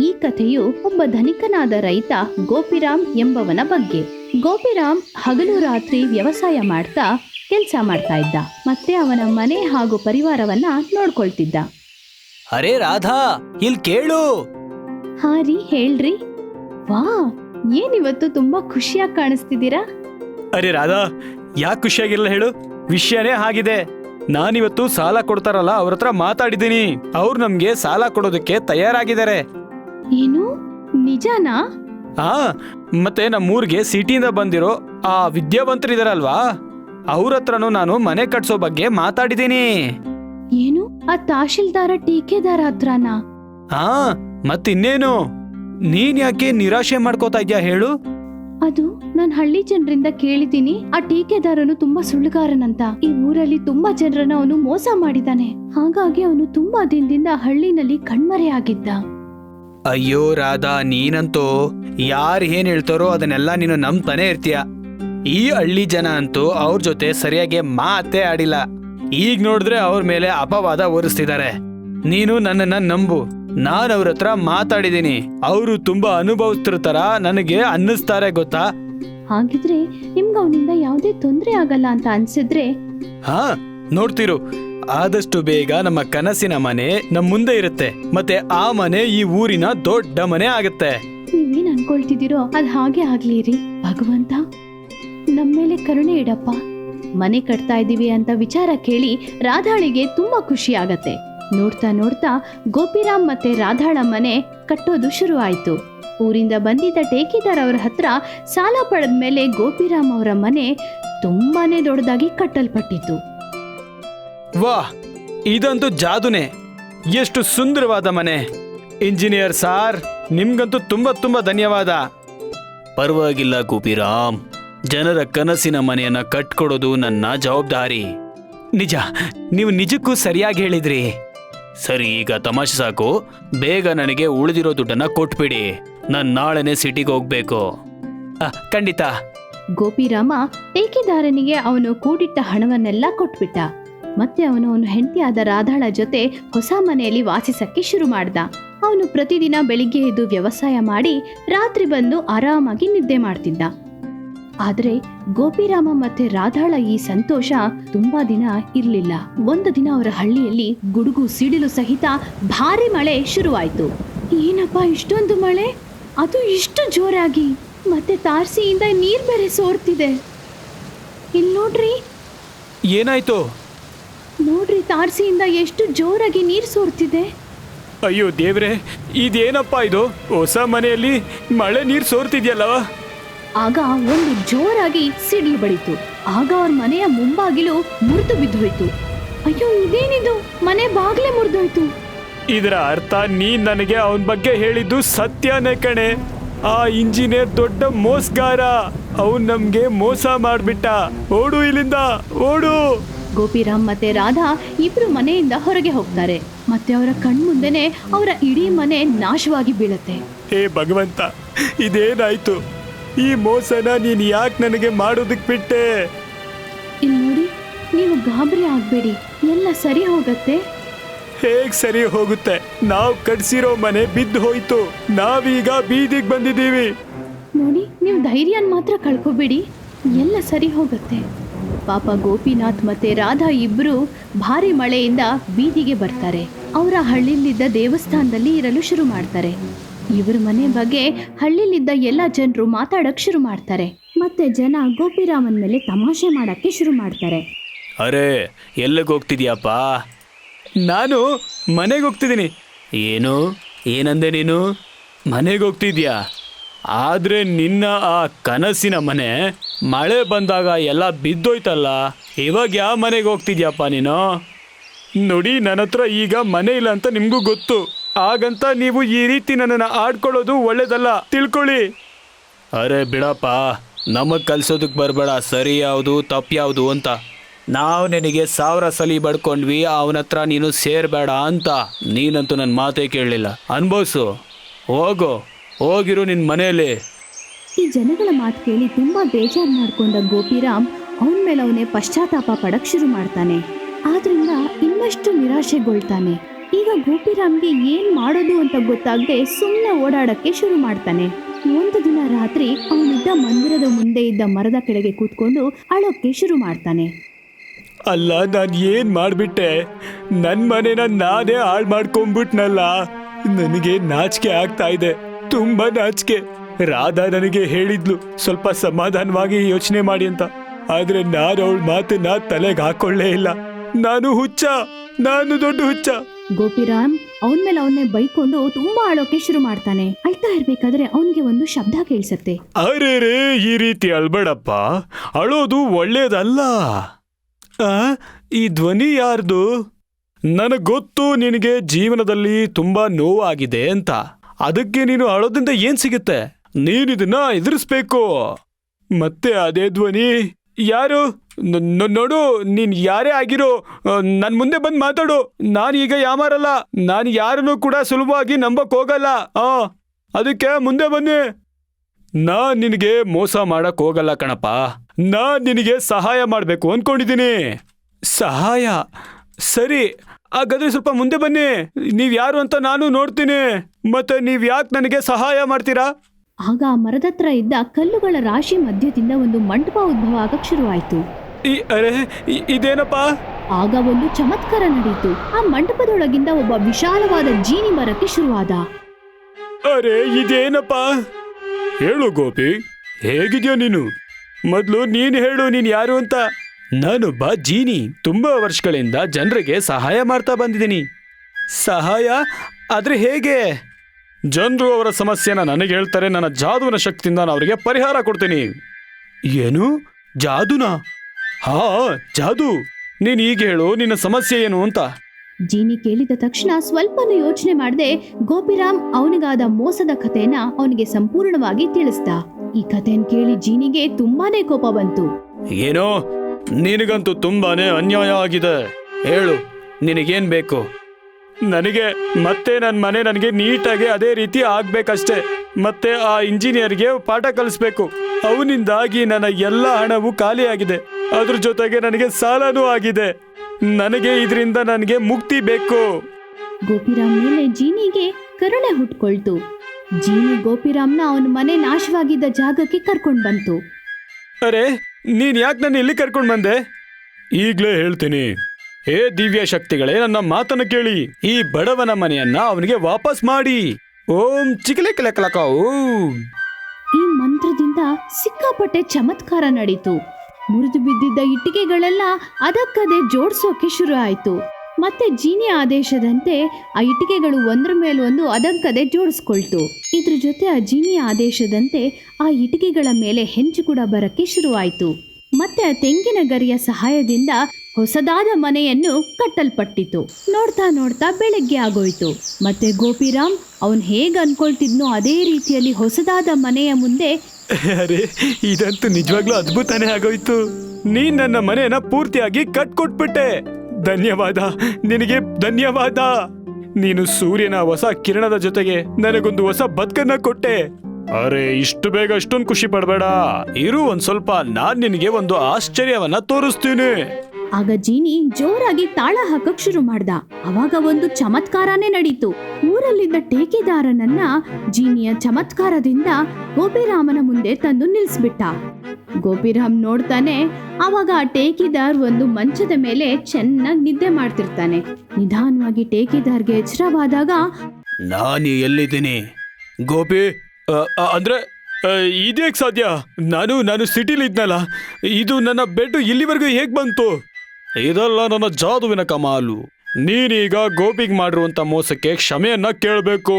ಈ ಕಥೆಯು ಒಬ್ಬ ಧನಿಕನಾದ ರೈತ ಗೋಪಿರಾಮ್ ಎಂಬವನ ಬಗ್ಗೆ. ಗೋಪಿರಾಮ್ ಹಗಲು ರಾತ್ರಿ ವ್ಯವಸಾಯ ಮಾಡ್ತಾ ಕೆಲಸ ಮಾಡ್ತಾ ಇದ್ದ. ಮತ್ತೆ ಅವನ ಮನೆ ಹಾಗೂ ಪರಿವಾರವನ್ನ ನೋಡ್ಕೊಳ್ತಿದ್ದ. ಅರೆ ರಾಧಾ ಇಲ್ ಕೇಳು. ಹಾರಿ ರೀ ಹೇಳ್ರಿ. ವಾ ಏನಿವತ್ತು ತುಂಬಾ ಖುಷಿಯಾಗಿ ಕಾಣಿಸ್ತಿದ್ದೀರಾ? ಅರೆ ರಾಧಾ ಯಾಕೆ ಖುಷಿಯಾಗಿಲ್ಲ ಹೇಳು? ವಿಷಯನೇ ಆಗಿದೆ ನಾನಿವತ್ತು ಸಾಲ ಕೊಡ್ತಾರಲ್ಲ ಅವ್ರ ಹತ್ರ ಮಾತಾಡಿದ್ದೀನಿ. ಅವ್ರು ನಮ್ಗೆ ಸಾಲ ಕೊಡೋದಕ್ಕೆ ತಯಾರಾಗಿದ್ದಾರೆ. ಏನು? ನಿಜನಾ? ಹಾ ಮತ್ತೆ ನಮ್ಮೂರ್ಗೆ ಸಿಟಿಯಿಂದ ಬಂದಿರೋ ಆ ವಿದ್ಯಾವಂತರಿದಾರಲ್ವಾ? ಅವ್ರ ಹತ್ರನೂ ನಾನು ಮನೆ ಕಟ್ಸೋ ಬಗ್ಗೆ ಮಾತಾಡಿದ್ದೀನಿ. ಏನು? ಆ ತಹಶೀಲ್ದಾರ ಟೀಕೆದಾರ ಹತ್ರನಾ? ಹಾ ಮತ್ತಿನ್ನೇನು? ನೀನ್ ಯಾಕೆ ನಿರಾಶೆ ಮಾಡ್ಕೋತಾ ಇದ್ಯಾ ಹೇಳು? ಅದು ನಾನ್ ಹಳ್ಳಿ ಜನರಿಂದ ಕೇಳಿದ್ದೀನಿ. ಆ ಟೀಕೆದಾರನು ತುಂಬಾ ಸುಳ್ಳುಗಾರನಂತ. ಈ ಊರಲ್ಲಿ ತುಂಬಾ ಜನರನ್ನ ಅವನು ಮೋಸ ಮಾಡಿದಾನೆ ಹಾಗಾಗಿ ಅವನು ತುಂಬಾ ದಿನದಿಂದ ಹಳ್ಳಿನಲ್ಲಿ ಕಣ್ಮರೆಯಾಗಿದ್ದ. ಅಯ್ಯೋ ರಾಧಾ ನೀನಂತೂ ಯಾರು ಏನ್ ಹೇಳ್ತಾರೋ ಅದನ್ನೆಲ್ಲ ನೀನು ನಂಬ್ತಾನೆ ಇರ್ತೀಯ? ಈ ಹಳ್ಳಿ ಜನ ಅಂತೂ ಅವ್ರ ಜೊತೆ ಸರಿಯಾಗಿ ಮಾತೇ ಆಡಿಲ್ಲ. ಈಗ ನೋಡಿದ್ರೆ ಅವ್ರ ಮೇಲೆ ಅಪವಾದ ಓರಿಸ್ತಿದ್ದಾರೆ ನೀನು ನನ್ನನ್ನ ನಂಬು. ನಾನು ಅವ್ರ ಹತ್ರ ಮಾತಾಡಿದೀನಿ. ಅವರು ತುಂಬಾ ಅನುಭವಿಸ್ತಿರ ತರ ನನಗೆ ಅನ್ನಿಸ್ತಾರೆ ಗೊತ್ತಾ? ಹಾಗಿದ್ರೆ ನಿಮ್ಗೆ ಅವನಿಂದ ಯಾವುದೇ ತೊಂದ್ರೆ ಆಗಲ್ಲ ಅಂತ ಅನ್ಸಿದ್ರೆ? ಹಾ ನೋಡ್ತಿರು. ಆದಷ್ಟು ಬೇಗ ನಮ್ಮ ಕನಸಿನ ಮನೆ ನಮ್ ಮುಂದೆ ಇರುತ್ತೆ. ಮತ್ತೆ ಆ ಮನೆ ಈ ಊರಿನ ದೊಡ್ಡ ಮನೆ ಆಗುತ್ತೆ. ನೀವೇನ್ ಅನ್ಕೊಳ್ತಿದ್ದೀರೋ ಅದ್ ಹಾಗೆ ಆಗ್ಲಿ ರೀ ಭಗವಂತ ನಮ್ಮೇಲೆ ಕರುಣೆ ಇಡಪ್ಪ. ಮನೆ ಕಟ್ತಾ ಇದ್ದೀವಿ ಅಂತ ವಿಚಾರ ಕೇಳಿ ರಾಧಾಳಿಗೆ ತುಂಬಾ ಖುಷಿ ಆಗತ್ತೆ. ನೋಡ್ತಾ ನೋಡ್ತಾ ಗೋಪಿರಾಮ್ ಮತ್ತೆ ರಾಧಾಳ ಮನೆ ಕಟ್ಟೋದು ಶುರು ಆಯ್ತು. ಊರಿಂದ ಬಂದಿದ್ದ ಟೇಕಿದಾರ್ ಅವರ ಹತ್ರ ಸಾಲ ಪಡೆದ್ಮೇಲೆ ಗೋಪಿರಾಮ್ ಅವರ ಮನೆ ತುಂಬಾನೇ ದೊಡ್ಡದಾಗಿ ಕಟ್ಟಲ್ಪಟ್ಟಿತ್ತು. ವಾಹ್ ಇದಂತೂ ಜಾದುನೆ. ಎಷ್ಟು ಸುಂದರವಾದ ಮನೆ. ಇಂಜಿನಿಯರ್ ಸಾರ್ ನಿಮ್ಗಂತೂ ತುಂಬಾ ತುಂಬಾ ಧನ್ಯವಾದ. ಪರವಾಗಿಲ್ಲ ಗೋಪಿರಾಮ್. ಜನರ ಕನಸಿನ ಮನೆಯನ್ನ ಕಟ್ಕೊಡೋದು ನನ್ನ ಜವಾಬ್ದಾರಿ. ನಿಜ ನೀವು ನಿಜಕ್ಕೂ ಸರಿಯಾಗಿ ಹೇಳಿದ್ರಿ. ಸರಿ ಈಗ ತಮಾಷೆ ಸಾಕು. ಬೇಗ ನನಗೆ ಉಳಿದಿರೋ ದುಡ್ಡನ್ನ ಕೊಟ್ಬಿಡಿ. ನಾನು ನಾಳೆನೆ ಸಿಟಿಗೆ ಹೋಗ್ಬೇಕು. ಆ, ಖಂಡಿತ. ಗೋಪಿರಾಮ ಟೇಕೆದಾರನಿಗೆ ಅವನು ಕೂಡಿಟ್ಟ ಹಣವನ್ನೆಲ್ಲ ಕೊಟ್ಬಿಟ್ಟ? ಮತ್ತೆ ಅವನು ಅವನ ಹೆಂಡತಿಯಾದ ರಾಧಾಳ ಜೊತೆ ಹೊಸ ಮನೆಯಲ್ಲಿ ವಾಸಿಸಕ್ಕೆ ಶುರು ಮಾಡ್ದ. ಅವನು ಪ್ರತಿದಿನ ಬೆಳಿಗ್ಗೆ ಎದ್ದು ವ್ಯವಸಾಯ ಮಾಡಿ ರಾತ್ರಿ ಬಂದು ಆರಾಮಾಗಿ ನಿದ್ದೆ ಮಾಡ್ತಿದ್ದ. ಆದ್ರೆ ಗೋಪಿರಾಮ ಮತ್ತೆ ರಾಧಾಳ ಈ ಸಂತೋಷ ತುಂಬಾ ದಿನ ಇರ್ಲಿಲ್ಲ. ಒಂದು ದಿನ ಅವರ ಹಳ್ಳಿಯಲ್ಲಿ ಗುಡುಗು ಸಿಡಿಲು ಸಹಿತ ಭಾರಿ ಮಳೆ ಶುರುವಾಯ್ತು. ಏನಪ್ಪ ಇಷ್ಟೊಂದು ಮಳೆ? ಅದು ಇಷ್ಟು ಜೋರಾಗಿ. ಮತ್ತೆ ತಾರ್ಸಿಯಿಂದ ನೀರ್ ಬೇರೆ ಸೋರ್ತಿದೆ. ಇಲ್ಲಿ ನೋಡ್ರಿ. ಏನಾಯ್ತು? ನೋಡ್ರಿ ತಾರಸಿಯಿಂದ ಎಷ್ಟು ಜೋರಾಗಿ ನೀರು ಸೋರ್ತಿದೆ. ಅಯ್ಯೋ ದೇವ್ರೆ ಇದೇನಪ್ಪ ಇದು? ಹೊಸ ಮನೆಯಲ್ಲಿ ಮಳೆ ನೀರು ಸೋರ್ತಿದ್ಯಲ್ಲವ ಆಗ ಒಂದು ಜೋರಾಗಿ ಸಿಡಿಲು ಬಡಿತು. ಆಗ ಅವ್ರ ಮನೆಯ ಮುಂಬಾಗಿಲು ಮುರಿದು ಬಿದ್ದೋಯ್ತು. ಅಯ್ಯೋ ಇದೇನಿದು? ಮನೆ ಬಾಗ್ಲೇ ಮುರಿದೋಯ್ತು. ಇದರ ಅರ್ಥ ನೀ ನನಗೆ ಅವನ ಬಗ್ಗೆ ಹೇಳಿದ್ದು ಸತ್ಯನೇ ಕಣೆ. ಆ ಇಂಜಿನಿಯರ್ ದೊಡ್ಡ ಮೋಸ್ಗಾರ. ಅವನ್ ನಮ್ಗೆ ಮೋಸ ಮಾಡ್ಬಿಟ್ಟ. ಓಡು ಇಲ್ಲಿಂದ ಓಡು. ಗೋಪಿರಾಮ್ ಮತ್ತೆ ರಾಧಾ ಇಬ್ರು ಮನೆಯಿಂದ ಹೊರಗೆ ಹೋಗ್ತಾರೆ. ಮತ್ತೆ ಅವರ ಕಣ್ಮುಂದೆನೆ ಅವರ ಇಡೀ ಮನೆ ನಾಶವಾಗಿ ಬೀಳತ್ತೆ. ಹೇ ಭಗವಂತ ಇದೇನಾಯ್ತು? ಈ ಮೋಸನ ನೀನ್ ಯಾಕೆ ನನಗೆ ಮಾಡೋದಕ್ ಬಿಟ್ಟೆ? ಇಲ್ಲಿ ನೋಡಿ ನೀವು ಗಾಬರಿ ಆಗ್ಬೇಡಿ. ಎಲ್ಲ ಸರಿ ಹೋಗತ್ತೆ. ಹೇಗ್ ಸರಿ ಹೋಗುತ್ತೆ? ನಾವ್ ಕಟ್ಸಿರೋ ಮನೆ ಬಿದ್ದು ಹೋಯ್ತು. ನಾವೀಗ ಬೀದಿಗ್ ಬಂದಿದೀವಿ ನೋಡಿ ನೀವು ಧೈರ್ಯನ್ ಮಾತ್ರ ಕಳ್ಕೊಬೇಡಿ. ಎಲ್ಲ ಸರಿ ಹೋಗುತ್ತೆ. ಪಾಪ ಗೋಪಿನಾಥ್ ಮತ್ತೆ ರಾಧಾ ಇಬ್ಬರು ಭಾರಿ ಮಳೆಯಿಂದ ಬೀದಿಗೆ ಬರ್ತಾರೆ. ಅವರ ಹಳ್ಳಿಲಿದ್ದ ದೇವಸ್ಥಾನದಲ್ಲಿ ಇರಲು ಶುರು ಮಾಡ್ತಾರೆ. ಇವ್ರ ಮನೆ ಬಗ್ಗೆ ಹಳ್ಳಿಲಿದ್ದ ಎಲ್ಲ ಜನರು ಮಾತಾಡಕ್ ಶುರು ಮಾಡ್ತಾರೆ. ಮತ್ತೆ ಜನ ಗೋಪಿರಾಮನ್ ಮೇಲೆ ತಮಾಷೆ ಮಾಡಕ್ಕೆ ಶುರು ಮಾಡ್ತಾರೆ. ಅರೆ ಎಲ್ಲಿಗೆ ಹೋಗ್ತಿದ್ಯಾಪ್ಪ? ನಾನು ಮನೆಗೆ ಹೋಗ್ತಿದ್ದೀನಿ. ಏನು? ಏನಂದೆ ನೀನು? ಮನೆಗೆ ಹೋಗ್ತಿದ್ಯಾ? ಆದ್ರೆ ನಿನ್ನ ಆ ಕನಸಿನ ಮನೆ ಮಳೆ ಬಂದಾಗ ಎಲ್ಲ ಬಿದ್ದೋಯ್ತಲ್ಲ? ಇವಾಗ ಯಾವ ಮನೆಗೆ ಹೋಗ್ತಿದ್ಯಪ್ಪ ನೀನು? ನೋಡಿ ನನ್ನ ಹತ್ರ ಈಗ ಮನೆ ಇಲ್ಲ ಅಂತ ನಿಮಗೂ ಗೊತ್ತು. ಹಾಗಂತ ನೀವು ಈ ರೀತಿ ನನ್ನನ್ನು ಆಡ್ಕೊಳ್ಳೋದು ಒಳ್ಳೇದಲ್ಲ. ತಿಳ್ಕೊಳ್ಳಿ. ಅರೆ ಬಿಡಪ್ಪ, ನಮಗೆ ಕಲ್ಸೋದಕ್ಕೆ ಬರಬೇಡ. ಸರಿ ಯಾವುದು, ತಪ್ಪು ಯಾವುದು ಅಂತ. ನಾವು ನಿನಗೆ ಸಾವಿರ ಸಲಿ ಬಡ್ಕೊಂಡ್ವಿ ಅವನ ಹತ್ರ ನೀನು ಸೇರಬೇಡ ಅಂತ. ನೀನಂತೂ ನನ್ನ ಮಾತೇ ಕೇಳಲಿಲ್ಲ. ಅನುಭವಿಸು. ಹೋಗು. ಹೋಗಿರು ನಿನ್ನ ಮನೆಯಲ್ಲಿ. ಈ ಜನಗಳ ಮಾತು ಕೇಳಿ ತುಂಬ ಬೇಜಾರು ಮಾಡ್ಕೊಂಡ ಗೋಪಿರಾಮ್ ಅವನ ಮೇಲೆ ಅವನೇ ಪಶ್ಚಾತ್ತಾಪ ಪಡಕ್ ಶುರು ಮಾಡ್ತಾನೆ. ಆದ್ರಿಂದ ಇನ್ನಷ್ಟು ನಿರಾಶೆಗೊಳ್ತಾನೆ. ಈಗ ಗೋಪಿರಾಮ್ಗೆ ಏನ್ ಮಾಡೋದು ಅಂತ ಗೊತ್ತಾಗದೆ ಸುಮ್ಮನೆ ಓಡಾಡಕ್ಕೆ ಶುರು ಮಾಡ್ತಾನೆ. ಒಂದು ದಿನ ರಾತ್ರಿ ಅವನಿದ್ದ ಮಂದಿರದ ಮುಂದೆ ಇದ್ದ ಮರದ ಕೆಳಗೆ ಕೂತ್ಕೊಂಡು ಅಳೋಕ್ಕೆ ಶುರು ಮಾಡ್ತಾನೆ. ಅಲ್ಲ, ನಾನು ಏನ್ ಮಾಡ್ಬಿಟ್ಟೆ? ನನ್ನ ಮನೆನ ನಾನೇ ಹಾಳು ಮಾಡ್ಕೊಂಡ್ಬಿಟ್ನಲ್ಲ. ನನಗೆ ನಾಚಿಕೆ ಆಗ್ತಾ ಇದೆ. ತುಂಬಾ ನಾಚಿಕೆ. ರಾಧಾ ನನಗೆ ಹೇಳಿದ್ಲು ಸ್ವಲ್ಪ ಸಮಾಧಾನವಾಗಿ ಯೋಚನೆ ಮಾಡಿ ಅಂತ. ಆದ್ರೆ ನಾನು ಅವಳ ಮಾತನ್ನ ತಲೆಗೆ ಹಾಕೊಳ್ಳೇ ಇಲ್ಲ. ನಾನು ಹುಚ್ಚ ನಾನು ದೊಡ್ಡ ಹುಚ್ಚ. ಗೋಪಿರಾಮ್ ಅವನ ಮೇಲೆ ಅವನ್ನೇ ಬೈಕೊಂಡು ತುಂಬಾ ಅಳೋಕೆ ಶುರು ಮಾಡ್ತಾನೆ. ಅಳ್ತಾ ಇರ್ಬೇಕಾದ್ರೆ ಅವನಿಗೆ ಒಂದು ಶಬ್ದ ಕೇಳಿಸುತ್ತೆ. ಅರೆ ರೇ ಈ ರೀತಿ ಅಳ್ಬೇಡಪ್ಪ. ಅಳೋದು ಒಳ್ಳೇದಲ್ಲ. ಆ ಈ ಧ್ವನಿ ಯಾರ್ದು? ನನಗ್ ಗೊತ್ತು ನಿನಗೆ ಜೀವನದಲ್ಲಿ ತುಂಬಾ ನೋವಾಗಿದೆ ಅಂತ. ಅದಕ್ಕೆ ನೀನು ಅಳೋದ್ರಿಂದ ಏನ್ ಸಿಗುತ್ತೆ? ನೀನಿದನ್ನ ಎದುರಿಸ್ಬೇಕು. ಮತ್ತೆ ಅದೇ ಧ್ವನಿ. ಯಾರು? ನ- ನ- ನೋಡು, ನೀನ್ ಯಾರೇ ಆಗಿರೋ ನನ್ ಮುಂದೆ ಬಂದು ಮಾತಾಡು. ನಾನು ಈಗ ಯಾಮಾರಲ್ಲ. ನಾನು ಯಾರನ್ನು ಕೂಡ ಸುಲಭವಾಗಿ ನಂಬಕ್ ಹೋಗಲ್ಲ. ಆ, ಅದಕ್ಕೆ ಮುಂದೆ ಬನ್ನಿ. ನಾನ್ ನಿನಗೆ ಮೋಸ ಮಾಡಕ್ ಹೋಗಲ್ಲ ಕಣಪ್ಪ. ನಾನ್ ನಿನಗೆ ಸಹಾಯ ಮಾಡ್ಬೇಕು ಅನ್ಕೊಂಡಿದ್ದೀನಿ ಸಹಾಯ? ಸರಿ, ಹಾಗಾದ್ರೆ ಸ್ವಲ್ಪ ಮುಂದೆ ಬನ್ನಿ. ನೀವ್ ಯಾರು ಅಂತ ನಾನು ನೋಡ್ತೀನಿ. ಮತ್ತೆ ನೀವ್ ಯಾಕೆ ನನಗೆ ಸಹಾಯ ಮಾಡ್ತೀರಾ? ಆಗ ಆ ಮರದ ಹತ್ರ ಇದ್ದ ಕಲ್ಲುಗಳ ರಾಶಿ ಮಧ್ಯದಿಂದ ಒಂದು ಮಂಟಪ ಉದ್ಭವ ಆಗಕ್ ಶುರುವಾಯಿತು. ಈ ಅರೆ ಇ- ಇದೇನಪ್ಪ? ಆಗ ಒಂದು ಚಮತ್ಕಾರ ನಡೆಯಿತು ಆ ಮಂಟಪದೊಳಗಿಂದ ಒಬ್ಬ ವಿಶಾಲವಾದ ಜೀನಿ ಮರಕ್ಕೆ ಶುರುವಾದ. ಅರೆ ಇದೇನಪ್ಪ? ಹೇಳು ಗೋಪಿ ಹೇಗಿದ್ಯೋ ನೀನು? ಮೊದ್ಲು ನೀನು ಹೇಳು ನೀನ್ ಯಾರು ಅಂತ. ನಾನೊಬ್ಬ ಜೀನಿ ತುಂಬಾ ವರ್ಷಗಳಿಂದ ಜನರಿಗೆ ಸಹಾಯ ಮಾಡ್ತಾ ಬಂದಿದ್ದೀನಿ. ಸಹಾಯ? ಆದ್ರೆ ಹೇಗೆ? ಜನರು ಅವರ ಸಮಸ್ಯೆನ ನನಗೆ ಹೇಳ್ತಾರೆ ನನ್ನ ಜಾದುವಿನ ಶಕ್ತಿಯಿಂದ ನಾನು ಅವರಿಗೆ ಪರಿಹಾರ ಕೊಡ್ತೀನಿ. ಏನು? ಜಾದುನಾ? ಹಾ ಜಾದು. ನೀನ್ ಈಗ ಹೇಳು ನಿನ್ನ ಸಮಸ್ಯೆ ಏನು ಅಂತ? ಜೀನಿ ಕೇಳಿದ ತಕ್ಷಣ ಸ್ವಲ್ಪನೂ ಯೋಚನೆ ಮಾಡದೆ ಗೋಪಿರಾಮ್ ಅವನಿಗಾದ ಮೋಸದ ಕಥೆಯನ್ನ ಅವನಿಗೆ ಸಂಪೂರ್ಣವಾಗಿ ತಿಳಿಸ್ದ. ಈ ಕಥೆಯನ್ನು ಕೇಳಿ ಜೀನಿಗೆ ತುಂಬಾನೇ ಕೋಪ ಬಂತು. ಏನೋ? ನಿನಗಂತೂ ತುಂಬಾನೇ ಅನ್ಯಾಯ ಆಗಿದೆ. ಹೇಳು ನಿನಗೇನ್ ಬೇಕು? ನನಗೆ ಮತ್ತೆ ನನ್ನ ಮನೆ ನನಗೆ ನೀಟಾಗಿ ಅದೇ ರೀತಿ ಆಗ್ಬೇಕಷ್ಟೆ. ಮತ್ತೆ ಆ ಇಂಜಿನಿಯರ್ಗೆ ಪಾಠ ಕಲಿಸ್ಬೇಕು. ಅವನಿಂದಾಗಿ ನನ್ನ ಎಲ್ಲ ಹಣವು ಖಾಲಿಯಾಗಿದೆ. ಅದ್ರ ಜೊತೆಗೆ ನನಗೆ ಸಾಲನೂ ಆಗಿದೆ. ನನಗೆ ಇದರಿಂದ ನನಗೆ ಮುಕ್ತಿ ಬೇಕು. ಗೋಪಿರಾಮ್ ಮೇಲೆ ಜೀನಿಗೆ ಕರುಣೆ ಹುಟ್ಕೊಳ್ತು. ಜೀನಿ ಗೋಪಿರಾಮ್ನ ಅವನ ಮನೆ ನಾಶವಾಗಿದ್ದ ಜಾಗಕ್ಕೆ ಕರ್ಕೊಂಡು ಬಂತು. ಅರೆ ನೀನ್ ಯಾಕೆ ನನ್ನ ಇಲ್ಲಿ ಕರ್ಕೊಂಡು ಬಂದೆ? ಈಗ್ಲೇ ಹೇಳ್ತೀನಿ. ಹೇ ದಿವ್ಯ ಶಕ್ತಿಗಳೇ ನನ್ನ ಮಾತನ್ನು ಕೇಳಿ. ಈ ಬಡವನ ಮನೆಯನ್ನ ಅವನಿಗೆ ವಾಪಸ್ ಮಾಡಿ. ಓಂ ಚಿಕಲೆ ಕಲಕ, ಓಂ. ಈ ಮಂತ್ರದಿಂದ ಸಿಕ್ಕಾಪಟ್ಟೆ ಚಮತ್ಕಾರ ನಡೀತು. ಮುರಿದು ಬಿದ್ದಿದ್ದ ಇಟ್ಟಿಗೆಗಳೆಲ್ಲ ಅದಕ್ಕದೇ ಜೋಡಿಸೋಕೆ ಶುರು ಆಯಿತು. ಮತ್ತೆ ಜೀನಿ ಆದೇಶದಂತೆ ಆ ಇಟ್ಟಿಗೆಗಳು ಒಂದ್ರ ಮೇಲೊಂದು ಅದಕ್ಕದೇ ಜೋಡಿಸ್ಕೊಳ್ತು. ಇದ್ರ ಜೊತೆ ಆ ಜೀನಿ ಆದೇಶದಂತೆ ಆ ಇಟ್ಟಿಗೆಗಳ ಮೇಲೆ ಹೆಂಚು ಕೂಡ ಬರಕ್ಕೆ ಶುರುವಾಯಿತು. ಮತ್ತೆ ಆ ತೆಂಗಿನ ಗರಿಯ ಸಹಾಯದಿಂದ ಹೊಸದಾದ ಮನೆಯನ್ನು ಕಟ್ಟಲ್ಪಟ್ಟಿತು. ನೋಡ್ತಾ ನೋಡ್ತಾ ಬೆಳಗ್ಗೆ ಆಗೋಯ್ತು. ಮತ್ತೆ ಗೋಪಿರಾಮ್, ಅವನ್ ಹೇಗ್ ಅನ್ಕೊಳ್ತಿದ್ನೋ ಅದೇ ರೀತಿಯಲ್ಲಿ ಹೊಸದಾದ ಮನೆಯ ಮುಂದೆ ಅರೆ, ಇದಂತೂ ನಿಜವಾಗ್ಲೂ ಅದ್ಭುತನೇ ಆಗೋಯ್ತು. ನೀನ್ ನನ್ನ ಮನೆಯನ್ನ ಪೂರ್ತಿಯಾಗಿ ಕಟ್ಕೊಟ್ಬಿಟ್ಟೆ. ಧನ್ಯವಾದ, ನಿನಗೆ ಧನ್ಯವಾದ. ನೀನು ಸೂರ್ಯನ ಹೊಸ ಕಿರಣದ ಜೊತೆಗೆ ನನಗೊಂದು ಹೊಸ ಬದುಕನ್ನ ಕೊಟ್ಟೆ. ಅರೆ, ಇಷ್ಟು ಬೇಗ ಅಷ್ಟೊಂದು ಖುಷಿ ಪಡಬೇಡ. ಇರು ಒಂದ್ ಸ್ವಲ್ಪ, ನಾನ್ ನಿನಗೆ ಒಂದು ಆಶ್ಚರ್ಯವನ್ನ ತೋರಿಸ್ತೀನಿ. ಆಗ ಜೀನಿ ಜೋರಾಗಿ ತಾಳ ಹಾಕಕ್ ಶುರು ಮಾಡ್ದ. ಅವಾಗ ಒಂದು ಚಮತ್ಕಾರನೇ ನಡೀತು. ಊರಲ್ಲಿದ್ದ ಟೇಕೆದಾರನನ್ನ ಜೀನಿಯ ಚಮತ್ಕಾರದಿಂದ ಗೋಪಿರಾಮನ ಮುಂದೆ ತಂದು ನಿಲ್ಸ್ಬಿಟ್ಟ. ಗೋಪಿರಾಮ್ ನೋಡ್ತಾನೆ ಅವಾಗ ಆ ಟೇಕಿದಾರ್ ಒಂದು ಮಂಚದ ಮೇಲೆ ಚೆನ್ನಾಗಿ ನಿದ್ದೆ ಮಾಡ್ತಿರ್ತಾನೆ. ನಿಧಾನವಾಗಿ ಟೇಕಿದಾರ್ಗೆ ಎಚ್ಚರವಾದಾಗ ನಾನು ಎಲ್ಲಿದ್ದೀನಿ? ಗೋಪಿ ಅಂದ್ರೆ ಅ, ಇದ್ಯಾಕ್ ಸಾಧ್ಯ? ನಾನು ನಾನು ಸಿಟಿಲಿ ಇದ್ನಲ್ಲ ಇದು ನನ್ನ ಬೆಡ್ ಇಲ್ಲಿವರೆಗೂ ಹೇಗ್ ಬಂತು? ಇದೆಲ್ಲ ನನ್ನ ಜಾದುವಿನ ಕಮಾಲು. ನೀನೀಗ ಗೋಪಿಗೆ ಮಾಡಿರುವಂತ ಮೋಸಕ್ಕೆ ಕ್ಷಮೆಯನ್ನ ಕೇಳಬೇಕು.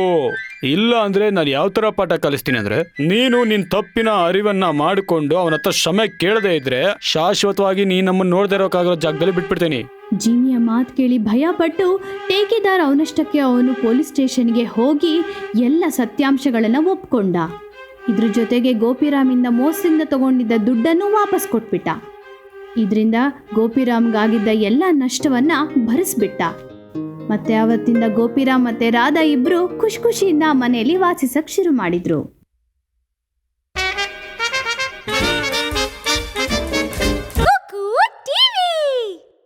ಇಲ್ಲ ಅಂದ್ರೆ ನಾನು ಯಾವ ತರ ಪಾಠ ಕಲಿಸ್ತೀನಿ ಅಂದ್ರೆ, ನೀನು ನಿನ್ ತಪ್ಪಿನ ಅರಿವನ್ನ ಮಾಡಿಕೊಂಡು ಅವನ ಹತ್ರ ಕ್ಷಮೆ ಕೇಳದೇ ಇದ್ರೆ ಶಾಶ್ವತವಾಗಿ ನೀ ನಮ್ಮನ್ನ ನೋಡದೆ ಇರೋಕ್ಕಾಗೋ ಜಾಗದಲ್ಲಿ ಬಿಟ್ಬಿಡ್ತೀನಿ. ಜೀನಿಯ ಮಾತು ಕೇಳಿ ಭಯಪಟ್ಟು ಟೇಕೆದಾರ್ ಅವನಷ್ಟಕ್ಕೆ ಅವನು ಪೊಲೀಸ್ ಸ್ಟೇಷನ್ಗೆ ಹೋಗಿ ಎಲ್ಲ ಸತ್ಯಾಂಶಗಳನ್ನ ಒಪ್ಕೊಂಡ. ಇದ್ರ ಜೊತೆಗೆ ಗೋಪಿರಾಮಿಂದ ಮೋಸದಿಂದ ತಗೊಂಡಿದ್ದ ದುಡ್ಡನ್ನು ವಾಪಸ್ ಕೊಟ್ಬಿಟ್ಟ. ಇದರಿಂದ ಗೋಪಿರಾಮ್ಗಾಗಿದ್ದ ಎಲ್ಲ ನಷ್ಟವನ್ನ ಭರಿಸ್ಬಿಟ್ಟ. ಮತ್ತೆ ಅವತ್ತಿಂದ ಗೋಪಿರಾಮ್ ಮತ್ತೆ ರಾಧಾ ಇಬ್ರು ಖುಷಿ ಖುಷಿಯಿಂದ ಮನೆಯಲ್ಲಿ ವಾಸಿಸಕ್ ಶುರು ಮಾಡಿದ್ರು.